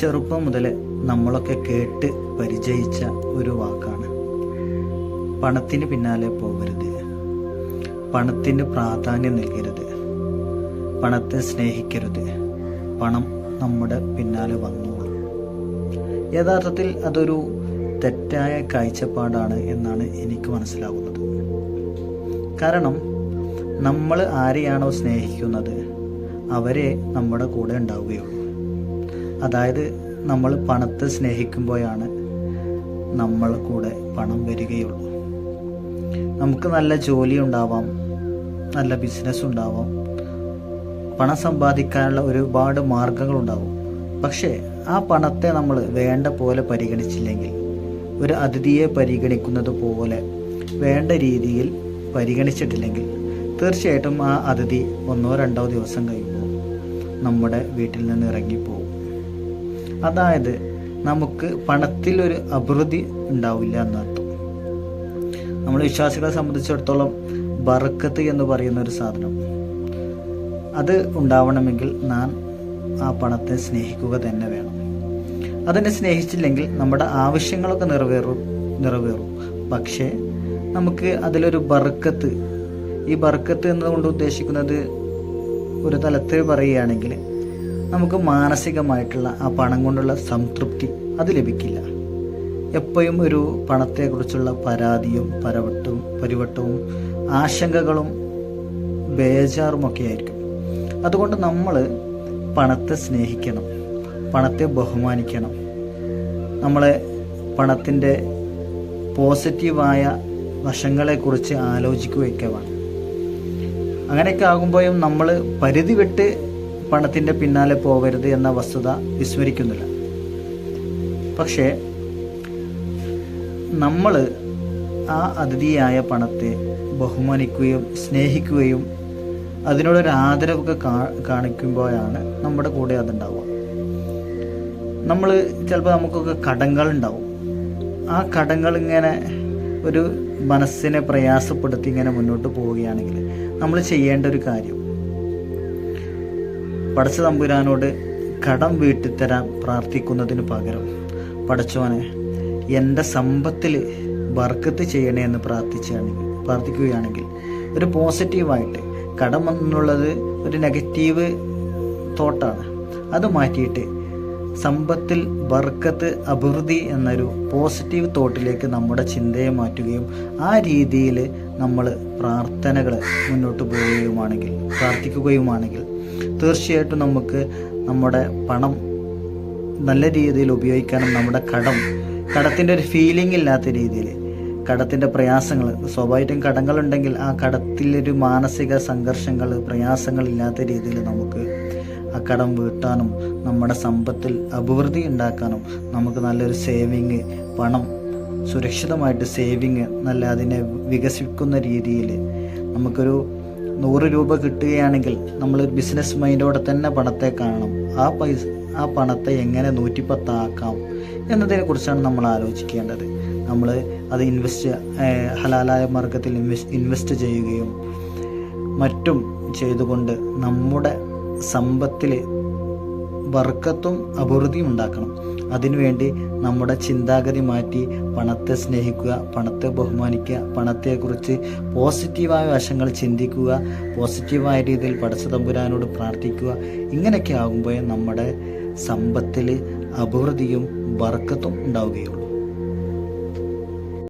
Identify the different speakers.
Speaker 1: ചെറുപ്പം മുതൽ നമ്മളൊക്കെ കേട്ട് പരിചയിച്ച ഒരു വാക്കാണ്. പണത്തിന് പിന്നാലെ പോകരുത്. പണത്തിന് പ്രാധാന്യം നൽകരുത്. പണത്തെ സ്നേഹിക്കരുത്. പണം നമ്മുടെ പിന്നാലെ വന്നോളും. യഥാർത്ഥത്തിൽ അതൊരു തെറ്റായ കാഴ്ചപ്പാടാണ് എന്നാണ് എനിക്ക് മനസ്സിലാകുന്നത് കാരണം നമ്മൾ ആരെയാണോ സ്നേഹിക്കുന്നത് അവരെ നമ്മുടെ കൂടെ ഉണ്ടാവുകയുള്ളൂ. അതായത് നമ്മൾ പണത്തെ സ്നേഹിക്കുമ്പോഴാണ് നമ്മൾ കൂടെ പണം വരികയുള്ളൂ. നമുക്ക് നല്ല ജോലി ഉണ്ടാവാം നല്ല ബിസിനസ് ഉണ്ടാവാം പണം സമ്പാദിക്കാനുള്ള ഒരുപാട് മാർഗങ്ങളുണ്ടാവും പക്ഷേ ആ പണത്തെ നമ്മൾ വേണ്ട പോലെ പരിഗണിച്ചില്ലെങ്കിൽ ഒരു അതിഥിയെ പരിഗണിക്കുന്നത് പോലെ വേണ്ട രീതിയിൽ പരിഗണിച്ചിട്ടില്ലെങ്കിൽ തീർച്ചയായിട്ടും ആ അതിഥി ഒന്നോ രണ്ടോ ദിവസം കഴിയുമ്പോൾ നമ്മുടെ വീട്ടിൽ നിന്ന് ഇറങ്ങിപ്പോവും. അതായത് നമുക്ക് പണത്തിൽ ഒരു അഭിവൃദ്ധി ഉണ്ടാവില്ല എന്നർത്ഥം. നമ്മൾ വിശ്വാസികളെ സംബന്ധിച്ചിടത്തോളം ബറക്കത്ത് എന്ന് പറയുന്ന ഒരു സാധനം. അത് ഉണ്ടാവണമെങ്കിൽ നാം ആ പണത്തെ സ്നേഹിക്കുക തന്നെ വേണം. അതിനെ സ്നേഹിച്ചില്ലെങ്കിൽ നമ്മുടെ ആവശ്യങ്ങളൊക്കെ നിറവേറും നിറവേറും. പക്ഷേ നമുക്ക് അതിലൊരു ബർക്കത്ത് ഈ ബർക്കത്ത് എന്നതുകൊണ്ട് ഉദ്ദേശിക്കുന്നത് ഒരു തലത്തിൽ പറയുകയാണെങ്കിൽ നമുക്ക് മാനസികമായിട്ടുള്ള ആ പണം കൊണ്ടുള്ള സംതൃപ്തി അത് ലഭിക്കില്ല. എപ്പോഴും ഒരു പണത്തെക്കുറിച്ചുള്ള പരാതിയും പരവട്ടവും പരിവട്ടവും ആശങ്കകളും ബേജാറുമൊക്കെ ആയിരിക്കും. അതുകൊണ്ട് നമ്മൾ പണത്തെ സ്നേഹിക്കണം പണത്തെ ബഹുമാനിക്കണം. നമ്മളെ പണത്തിന്റെ പോസിറ്റീവായ വശങ്ങളെക്കുറിച്ച് ആലോചിക്കുകയൊക്കെ വേണം. അങ്ങനെയൊക്കെ ആകുമ്പോഴും നമ്മൾ പരിധി വിട്ട് പണത്തിന്റെ പിന്നാലെ പോകരുത് എന്ന വസ്തുത വിസ്മരിക്കുന്നില്ല. പക്ഷേ നമ്മൾ ആ അതിഥിയായ പണത്തെ ബഹുമാനിക്കുകയും സ്നേഹിക്കുകയും അതിനോടൊരു ആദരവൊക്കെ കാണിക്കുമ്പോഴാണ് നമ്മുടെ കൂടെ അതുണ്ടാവുക. നമ്മൾ ചിലപ്പോൾ നമുക്കൊക്കെ കടങ്ങൾ ഉണ്ടാവും ആ കടങ്ങൾ ഇങ്ങനെ ഒരു മനസ്സിനെ പ്രയാസപ്പെടുത്തി ഇങ്ങനെ മുന്നോട്ട് പോവുകയാണെങ്കിൽ നമ്മൾ ചെയ്യേണ്ട ഒരു കാര്യം പടച്ച തമ്പുരാനോട് കടം വീട്ടിത്തരാൻ പ്രാർത്ഥിക്കുന്നതിന് പകരം പടച്ചോനെ എന്റെ സമ്പത്തിൽ ബർക്കത്ത് ചെയ്യണേ എന്ന് പ്രാർത്ഥിച്ചാണെങ്കിൽ പ്രാർത്ഥിക്കുകയാണെങ്കിൽ ഒരു പോസിറ്റീവായിട്ട് കടം എന്നുള്ളത് ഒരു നെഗറ്റീവ് തോട്ടാണ്. അത് മാറ്റിയിട്ട് സമ്പത്തിൽ ബർക്കത്ത് അഭിവൃദ്ധി എന്നൊരു പോസിറ്റീവ് തോട്ടിലേക്ക് നമ്മുടെ ചിന്തയെ മാറ്റുകയും ആ രീതിയിൽ നമ്മൾ പ്രാർത്ഥനകൾ മുന്നോട്ട് പോവുകയുമാണെങ്കിൽ പ്രാർത്ഥിക്കുകയുമാണെങ്കിൽ തീർച്ചയായിട്ടും നമുക്ക് നമ്മുടെ പണം നല്ല രീതിയിൽ ഉപയോഗിക്കാനും നമ്മുടെ കടം കടത്തിന്റെ ഒരു ഫീലിംഗ് ഇല്ലാത്ത രീതിയിൽ കടത്തിന്റെ പ്രയാസങ്ങൾ സ്വാഭാവികമായിട്ടും കടങ്ങളുണ്ടെങ്കിൽ ആ കടത്തിലൊരു മാനസിക സംഘർഷങ്ങൾ പ്രയാസങ്ങൾ ഇല്ലാത്ത രീതിയിൽ നമുക്ക് കടം വീട്ടാനും നമ്മുടെ സമ്പത്തിൽ അഭിവൃദ്ധി ഉണ്ടാക്കാനും നമുക്ക് നല്ലൊരു സേവിങ് പണം സുരക്ഷിതമായിട്ട് സേവിങ് നല്ല അതിനെ വികസിക്കുന്ന രീതിയിൽ നമുക്കൊരു നൂറ് രൂപ കിട്ടുകയാണെങ്കിൽ നമ്മൾ ബിസിനസ് മൈൻഡോടെ തന്നെ പണത്തെ കാണണം. ആ പൈസ ആ പണത്തെ എങ്ങനെ നൂറ്റിപ്പത്താക്കാം എന്നതിനെ കുറിച്ചാണ് നമ്മൾ ആലോചിക്കേണ്ടത്. നമ്മൾ അത് ഇൻവെസ്റ്റ് ഹലാലായ മാർഗത്തിൽ ഇൻവെസ്റ്റ് ചെയ്യുകയും മറ്റും ചെയ്തുകൊണ്ട് നമ്മുടെ സമ്പത്തിൽ വർക്കത്തും അഭിവൃദ്ധിയും ഉണ്ടാക്കണം. അതിനുവേണ്ടി നമ്മുടെ ചിന്താഗതി മാറ്റി പണത്തെ സ്നേഹിക്കുക പണത്തെ ബഹുമാനിക്കുക പണത്തെക്കുറിച്ച് പോസിറ്റീവായ വശങ്ങൾ ചിന്തിക്കുക പോസിറ്റീവായ രീതിയിൽ പടച്ച തമ്പുരാനോട് പ്രാർത്ഥിക്കുക ഇങ്ങനെയൊക്കെ ആകുമ്പോഴേ നമ്മുടെ സമ്പത്തിൽ അഭിവൃദ്ധിയും വർക്കത്തും ഉണ്ടാവുകയുള്ളൂ.